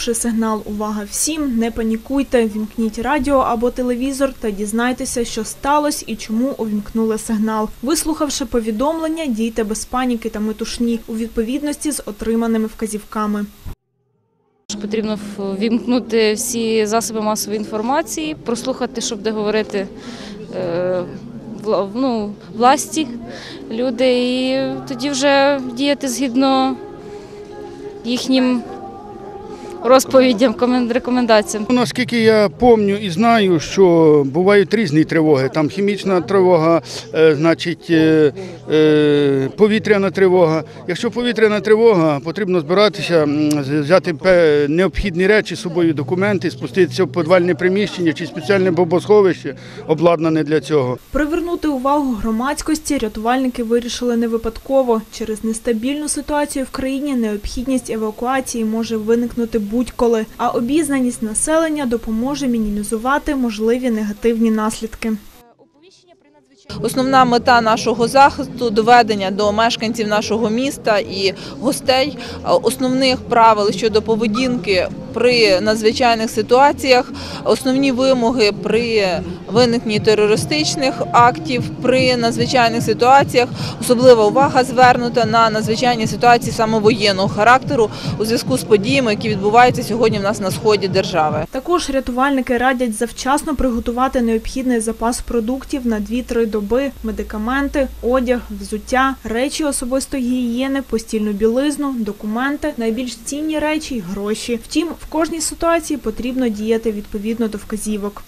почувши сигнал Увага всім, не панікуйте, вімкніть радіо або телевізор та дізнайтеся, що сталося і чому увімкнули сигнал. Вислухавши повідомлення, дійте без паніки та метушні у відповідності з отриманими вказівками. Потрібно вімкнути всі засоби масової інформації, прослухати, що буде говорити е, ну, власті, люди, і тоді вже діяти згідно їхнім розповідям, комен- рекомендаціям. Ну, Наскільки я пам'ятаю і знаю, що бувають різні тривоги. Там хімічна тривога, е, значить е, е, повітряна тривога. Якщо повітряна тривога, потрібно збиратися, взяти необхідні речі з собою, документи, спуститися в підвальне приміщення чи спеціальне бомбосховище, обладнане для цього. Привернути увагу громадськості рятувальники вирішили не випадково. Через нестабільну ситуацію в країні необхідність евакуації може виникнути будь-коли, а обізнаність населення допоможе мінімізувати можливі негативні наслідки. Основна мета нашого захисту доведення до мешканців нашого міста і гостей е, основних правил щодо поведінки при надзвичайних ситуаціях, основні вимоги при виникненні терористичних актів, при надзвичайних ситуаціях. Особлива увага звернута на надзвичайні ситуації саме воєнного характеру у зв'язку з подіями, які відбуваються сьогодні в нас на сході держави. Також рятувальники радять завчасно приготувати необхідний запас продуктів на 2-3 доби, медикаменти, одяг, взуття, речі особистої гігієни, постільну білизну, документи, найбільш цінні речі гроші. Втім, в кожній ситуації потрібно діяти відповідно до вказівок.